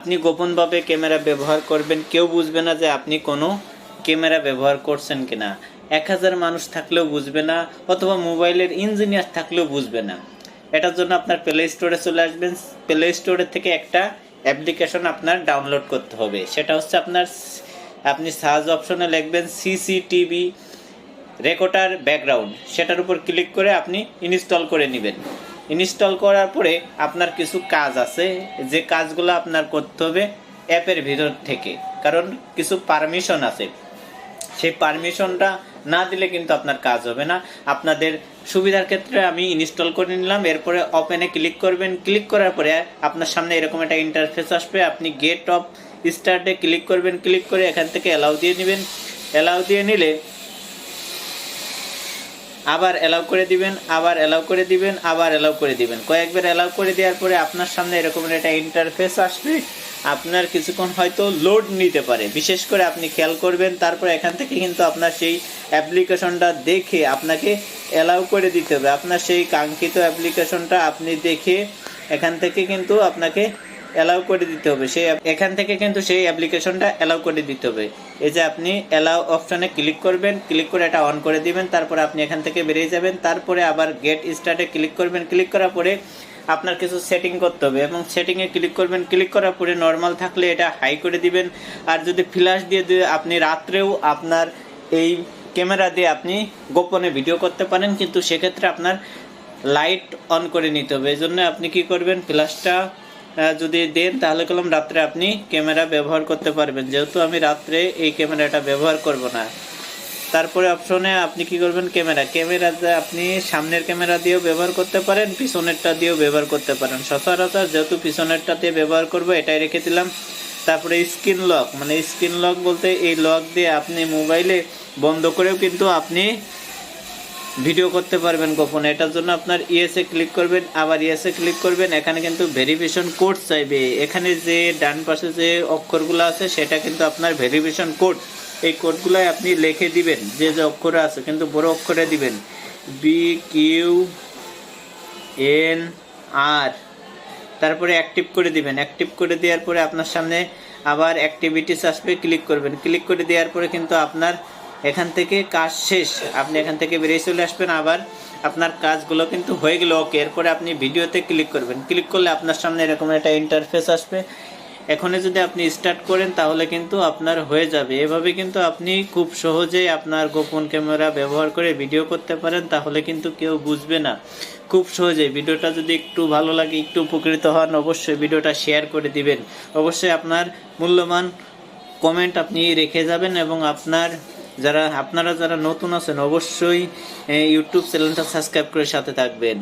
আপনি গোপনভাবে ক্যামেরা ব্যবহার করবেন, কেউ বুঝবে না যে আপনি কোনো ক্যামেরা ব্যবহার করছেন কিনা। এক হাজার মানুষ থাকলেও বুঝবে না, অথবা মোবাইলের ইঞ্জিনিয়ার থাকলেও বুঝবে না। এটার জন্য আপনার প্লে স্টোরে চলে আসবেন। প্লে স্টোরের থেকে একটা অ্যাপ্লিকেশন আপনার ডাউনলোড করতে হবে। সেটা হচ্ছে আপনার আপনি সার্চ অপশনে লিখবেন সিসিটিভি রেকর্ডার ব্যাকগ্রাউন্ড। সেটার উপর ক্লিক করে আপনি ইনস্টল করে নেবেন। ইনস্টল করার পরে আপনার কিছু কাজ আছে, যে কাজগুলো আপনার করতে হবে অ্যাপের ভিতর থেকে। কারণ কিছু পারমিশন আছে। সেই পারমিশনটা না দিলে কিন্তু আপনার কাজ হবে না। আপনাদের সুবিধার ক্ষেত্রে আমি ইনস্টল করে নিলাম। এরপরে ওপেনে ক্লিক করবেন। ক্লিক করার পরে আপনার সামনে এরকম একটা ইন্টারফেস আসবে। আপনি গেট অফ স্টার্টে ক্লিক করবেন। ক্লিক করে এখান থেকে অ্যালাউ দিয়ে নেবেন। অ্যালাউ দিয়ে নিলে আবার অ্যালাউ করে দিবেন, আবার অ্যালাউ করে দিবেন, আবার অ্যালাউ করে দিবেন। কয়েকবার অ্যালাউ করে দেওয়ার পরে আপনার সামনে এরকম একটা ইন্টারফেস আসবে। আপনার কিছুক্ষণ হয়তো লোড নিতে পারে। বিশেষ করে আপনি খেয়াল করবেন, তারপর এখান থেকে কিন্তু আপনার সেই অ্যাপ্লিকেশনটা দেখে আপনাকে অ্যালাউ করে দিতে হবে। আপনার সেই কাঙ্ক্ষিত অ্যাপ্লিকেশনটা আপনি দেখে এখান থেকে কিন্তু আপনাকে অ্যালাউ করে দিতে হবে। সেই এখান থেকে কিন্তু সেই অ্যাপ্লিকেশনটা অ্যালাউ করে দিতে হবে। এই যে আপনি অ্যালাউ অপশনে ক্লিক করবেন ক্লিক করে এটা অন করে দিবেন, তারপরে আপনি এখান থেকে বেরিয়ে যাবেন, তারপরে আবার গেট স্টার্টে ক্লিক করবেন। ক্লিক করার পরে আপনার কিছু সেটিং করতে হবে এবং সেটিংয়ে ক্লিক করবেন। ক্লিক করার পরে নর্মাল থাকলে এটা হাই করে দিবেন। আর যদি ফ্ল্যাশ দিয়ে দিয়ে আপনি রাত্রেও আপনার এই ক্যামেরা দিয়ে আপনি গোপনে ভিডিও করতে পারেন, কিন্তু সেক্ষেত্রে আপনার লাইট অন করে নিতে হবে। এই জন্য আপনি কি করবেন? ফ্ল্যাশটা যদি দেন, তাহলে কলম রাত্রে আপনি ক্যামেরা ব্যবহার করতে পারবেন। যেহেতু আমি রাত্রে এই ক্যামেরাটা ব্যবহার করব না। তারপরে অপশনে আপনি কি করবেন? ক্যামেরা। ক্যামেরাতে আপনি সামনের ক্যামেরা দিয়েও ব্যবহার করতে পারেন, পিছনেরটা দিয়েও ব্যবহার করতে পারেন। সচরাচর যেহেতু পিছনেরটাতে ব্যবহার করব, এটাই রেখে দিলাম। তারপরে স্ক্রিন লক। মানে স্ক্রিন লক বলতে এই লক দিয়ে আপনি মোবাইলে বন্ধ করেও কিন্তু আপনি ভিডিও করতে পারবেন গোপনে। এটার জন্য আপনার ইএসএ ক্লিক করবেন। আবার ইএসএ ক্লিক করবেন, এখানে কিন্তু ভেরিফিকেশন কোড চাইবে। এখানে যে ডান পাশে যে অক্ষরগুলো আছে, সেটা কিন্তু আপনার ভেরিফিকেশন কোড এই কোডগুলাই আপনি লিখে দিবেন, যে যে অক্ষর আছে, কিন্তু বড় অক্ষরে দিবেন। বি কিউ এন আর তারপরে অ্যাক্টিভ করে দিবেন। অ্যাক্টিভ করে দেওয়ার পরে আপনার সামনে আবার অ্যাক্টিভিটিস আসবে ক্লিক করবেন। ক্লিক করে দেওয়ার পরে কিন্তু আপনার এখান থেকে কাজ শেষ। আপনি এখান থেকে বেরিয়ে চলে আসবেন আবার। আপনার কাজগুলো কিন্তু হয়ে গেল, ওকে। এরপরে আপনি ভিডিওতে ক্লিক করবেন। ক্লিক করলে আপনার সামনে এরকম একটা ইন্টারফেস আসবে। এখনই যদি আপনি স্টার্ট করেন, তাহলে কিন্তু আপনার হয়ে যাবে। এভাবে কিন্তু আপনি খুব সহজেই আপনার গোপন ক্যামেরা ব্যবহার করে ভিডিও করতে পারেন, তাহলে কিন্তু কেউ বুঝবে না। খুব সহজেই। ভিডিওটা যদি একটু ভালো লাগে, একটু উপকৃত হন, অবশ্যই ভিডিওটা শেয়ার করে দিবেন। অবশ্যই আপনার মূল্যবান কমেন্ট আপনি রেখে যাবেন এবং আপনার যারা আপনারা যারা নতুন আছেন অবশ্যই ইউটিউব চ্যানেলটা সাবস্ক্রাইব করে সাথে থাকবেন।